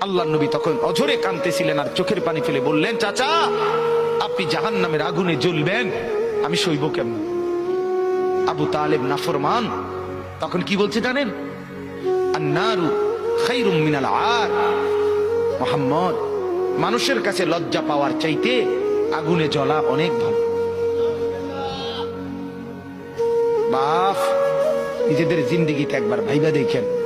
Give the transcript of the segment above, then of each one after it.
আল্লাহ নবী তখন অঝরে কাঁদতেছিলেন আর চোখের পানি ফেলে বললেন, চাচা, আপনি জাহান নামের আগুনে জ্বলবেন, আমি সইব কেমন? আবু তালেব নাফরমান তখন কি বলছে জানেন? আর। মোহাম্মদ, মানুষের কাছে লজ্জা পাওয়ার চাইতে আগুনে জ্বলা অনেক ভালো। বাপ নিজেদের জিন্দিগিতে একবার ভাইবা দেখেন।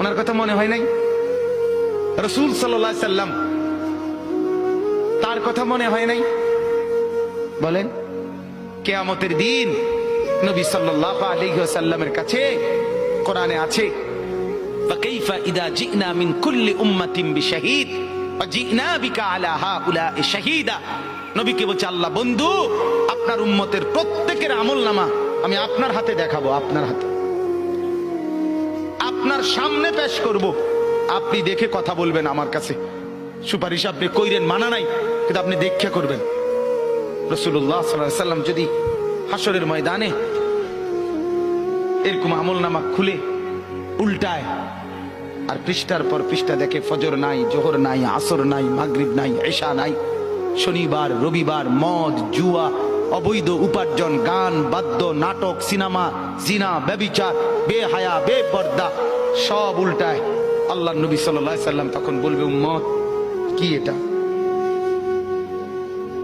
ওনার কথা মনে হয় নাই? রসুল সাল্লাহ সাল্লাম তার কথা মনে হয় নাই? বলেন, কেয়ামতের দিন নবী সাল্লাহ আলহ্লামের কাছে কোরআনে আছে নবীকে বলছে, আল্লাহ বন্ধু, আপনার উম্মতের প্রত্যেকের আমল নামা আমি আপনার হাতে দেখাবো, আপনার হাতে। আপনার সামনে পেশ করব। আপনি দেখে কথা বলবেন আমার কাছে। সুপারিশ আপনি কইরেন, মানা নাই, কিন্তু আপনি দেখে করবেন। রসুল্লাহ সাল্লাম যদি হাসরের ময়দানে এরকম আমল নামা খুলে, উল্টায়, আর পৃষ্ঠার পর পৃষ্ঠা দেখে ফজর নাই, জোহর নাই, আসর নাই, মাগরিব নাই এশা নাই, শনিবার, রবিবার, মদ, জুয়া অবৈধ উপার্জন, গান, বাদ্য, নাটক, সিনেমা, জিনা, ব্যবিচার, বেহায়া, বেপর্দা, সব উল্টায়। আল্লাহ নবী সাল্লাহ সাল্লাম তখন বলবে, উম্মত, কি এটা?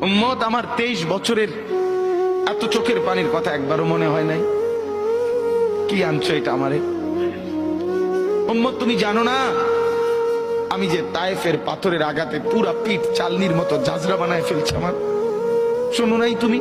উম্মত, আমার তেইশ বছরের এত চোখের পানির কথা একবারও মনে হয় নাই। কি আনছো এটা আমারে? উম্মত, তুমি জানো না, আমি যে তায়েফের পাথরের আঘাতে পুরা পিঠ চালনির মতো জাজরা বানায় ফেলছে আমার। শোনো নাই তুমি?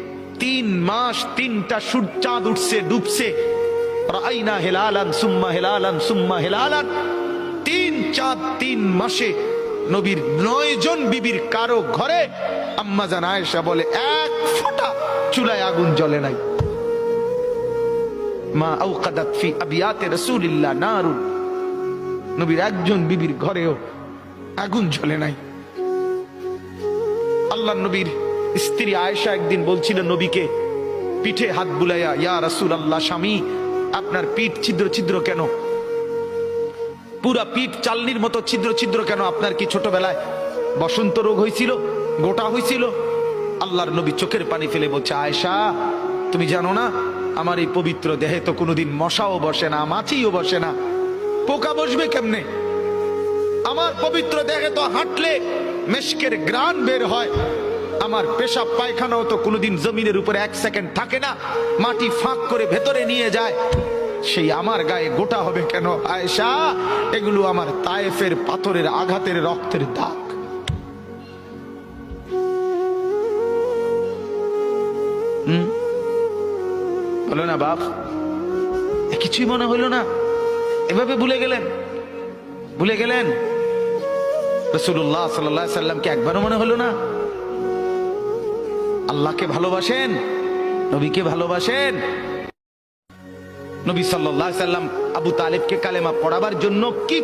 তিন মাস তিনটা সূর্য উঠছে, ডুবছে। রাইনা হেলালান সুম্মা হেলালান সুম্মা হেলালান। তিন চাঁদ তিন মাসে নবীর নয় জন বিবির কারও ঘরে আম্মা জান আয়েশা বলে, এক ফোঁটা চুলায় আগুন জ্বলে নাই। মা আউকাদাত ফি আবিয়াতে রাসূলিল্লাহ নারুন। নবীর একজন বিবির ঘরেও আগুন জ্বলে নাই। আল্লাহ নবীর স্ত্রী আয়েশা একদিন বলছিল, নবীকে পিঠে হাত বুলাইয়া, ইয়া রাসুল আল্লাহ স্বামী, আপনার পিঠ ছিদ্র ছিদ্র কেন? পুরা পিঠ চালনির মতো ছিদ্র ছিদ্র কেন? আপনার কি ছোটবেলায় বসন্ত রোগ হয়েছিল গোটা হয়েছিল আল্লাহর নবী চোখের পানি ফেলে বলছে আয়সা তুমি জানো না, আমার এই পবিত্র দেহে তো কোনোদিন মশাও বসে না, মাছিও বসে না। পোকা বসবে কেমনে? আমার পবিত্র দেহে তো হাঁটলে মেশকের গ্রান বের হয়। আমার পেশাব পায়খানাও তো কোনোদিন জমিনের উপরে এক সেকেন্ড থাকে না। মাটি ফাঁক করে ভেতরে নিয়ে যায়। সেই আমার গায়ে গোটা হবে কেন আয়েশা? এগুলো আমার তায়েফের পাথরের আঘাতের রক্তের দাগ। বলো না বাপ। কিছুই মনে হইল না। এভাবে ভুলে গেলেন। ভুলে গেলেন? রসুল্লাহ সাল্লাহ সাল্লামকে একবারও মনে হলো না? আল্লাহকে ভালোবাসেন? নবীকে ভালোবাসেন? নবী সাল্লাম আবু তালেবকে কালেমা পড়াবার জন্য কি